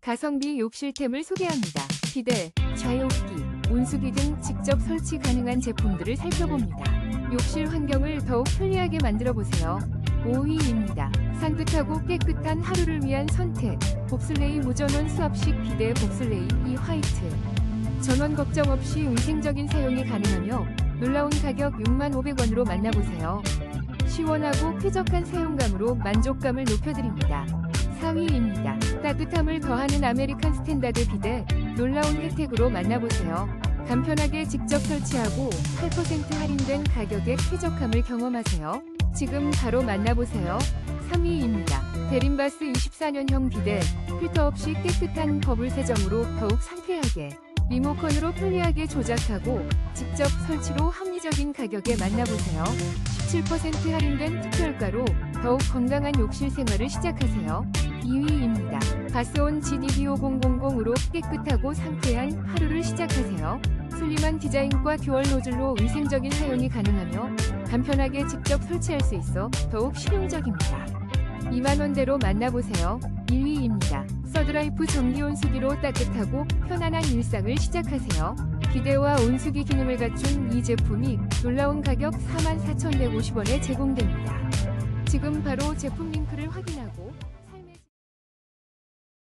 가성비 욕실템을 소개합니다. 비데, 좌욕기, 온수기 등 직접 설치 가능한 제품들을 살펴봅니다. 욕실 환경을 더욱 편리하게 만들어 보세요. 5위입니다. 산뜻하고 깨끗한 하루를 위한 선택. 봅슬레이 무전원 수압식 비데 봅슬레이 이 화이트. 전원 걱정 없이 위생적인 사용이 가능하며 놀라운 가격 65,500원으로 만나보세요. 시원하고 쾌적한 사용감으로 만족감을 높여드립니다. 4위입니다. 따뜻함을 더하는 아메리칸 스탠다드 비데 놀라운 혜택으로 만나보세요. 간편하게 직접 설치하고 8% 할인된 가격의 쾌적함을 경험하세요. 지금 바로 만나보세요. 3위입니다. 데림바스 24년형 비데 필터 없이 깨끗한 버블 세정으로 더욱 상쾌하게 리모컨으로 편리하게 조작하고 직접 설치로 합리적인 가격에 만나보세요. 17% 할인된 특별가로 더욱 건강한 욕실 생활을 시작하세요. 2위입니다. 바스온 GDB5000으로 깨끗하고 상쾌한 하루를 시작하세요. 슬림한 디자인과 듀얼 노즐로 위생적인 사용이 가능하며 간편하게 직접 설치할 수 있어 더욱 실용적입니다. 2만원대로 만나보세요. 1위입니다. 서드라이프 전기 온수기로 따뜻하고 편안한 일상을 시작하세요. 기대와 온수기 기능을 갖춘 이 제품이 놀라운 가격 44,150원에 제공됩니다. 지금 바로 제품 링크를 확인하고